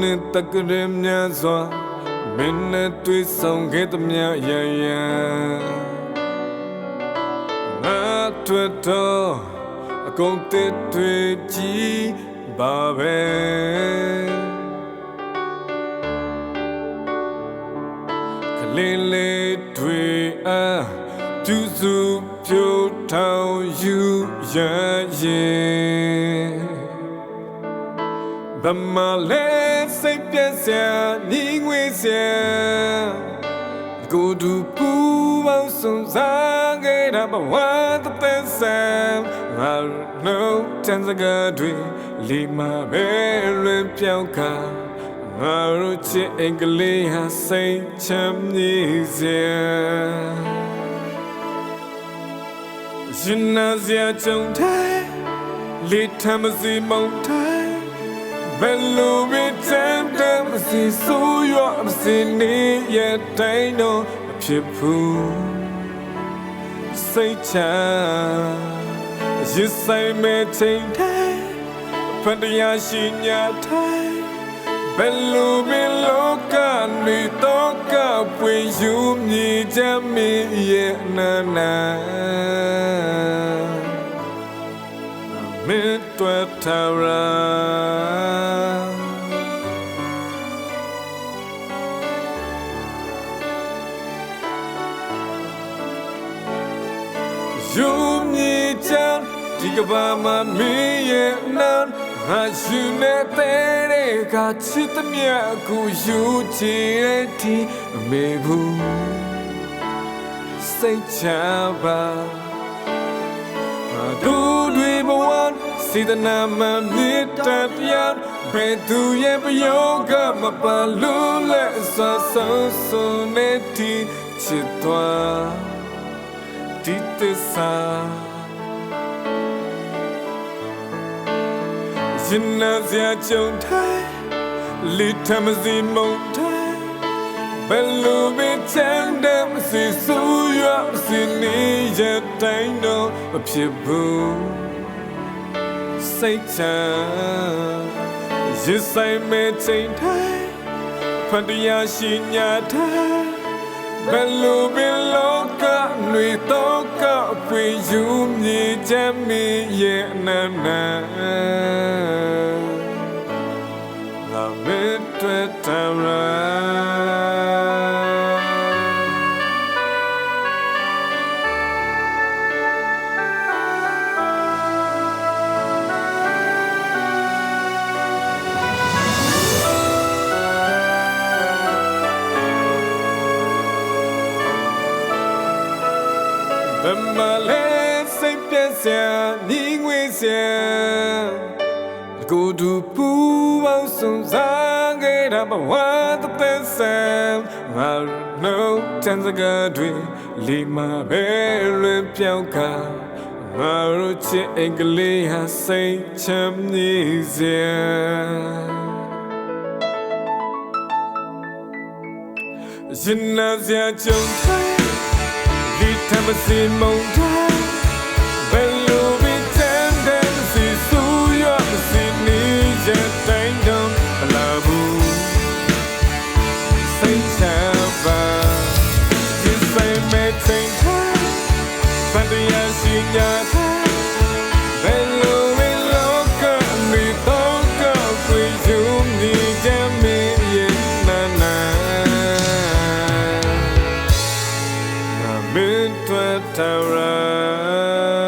နဲ့တက်ကရမြတ်စွာမင်းနဲ့တွေ့ဆောင်ခဲ့သမျှရရန်ငါတွေ့တော့အကုန်တစ်တွေ့ကြည့်ပါပဲကလေးလေးတွေ့အားကျူစုပြိုထောင်ယူရရင်ဗမာလဲ စိတ်ပြည့်စရာညီငွေစရာကိုယ်တူပူပေါင်းစုံစားခဲ့တာဘဝတစ်သက်ဆန်ငါလုံးတန်စကားတွေလီမာပဲလွင်ပြောင်းခါငါတို့ချစ်အင်္ဂလိပ်ဟာစိတ်ချမ်းမြေစရာရှင်နာစရာကြုံတယ်လေထမ်းမစီမုံတ စီဆိုးရွားမစီနေရတိုင်းတော့မဖြစ်ဘူးစိတ်ချရစ်ဆိုင်မဲ့ချိန်တယ်ဖန်တရားရှိညာတိုင်းဘယ်လိုပဲလောကနေတော့ကပွေယူမြည်ချမ်းမီရဲ့နာနာမေတ္တာထာရာ ယူမြည်ချမ်းဒီကဘာမှာမင်းရဲ့နာငါယူနေတဲ့ကချစ်သမျှကိုယူချင်တဲ့ဒီအမေဘူးစိတ်ချပါငါတို့တွေဘဝစေတနာမှမြတ်တရားဘယ်သူရဲ့ပယောကမပါလို့လဲဆွာဆုံးဆုံးနေတီချစ်သွား ဒီတစ္ဆာရင်နာစရာကြုံတိုင်းလိထမစီမုံတိုင်းဘယ်လိုပဲချမ်းတယ်မစီဆူရမစီနေရတိုင်းတော့မဖြစ်ဘူးစိတ်ချမ်းရစ်ဆိုင်မဲ့ချိန်တိုင်းဖန်တရားရှိညာတိုင်း ဘယ်လိုပဲလောကတွေတော့ကပွေယူမြည်ချမ်းမီရဲ့အနန္ဘယ်မှာလဲစိတ်ပြည့်စရာညီငွေစရာကိုယ်တူပူပေါင်းစုံစားခဲ့တာဘဝတစ်သက်ဆန်ငါလုံးတန်စကားတွေလီမာပဲလွင်ပြောင်းခါငါတို့ချစ်အင်္ဂလိပ်ဟာစိတ်ချမ်းမြေစရာရင်နာစရာကြုံတယ်ဒီတ မစီမုံ မေတ္တာတရာ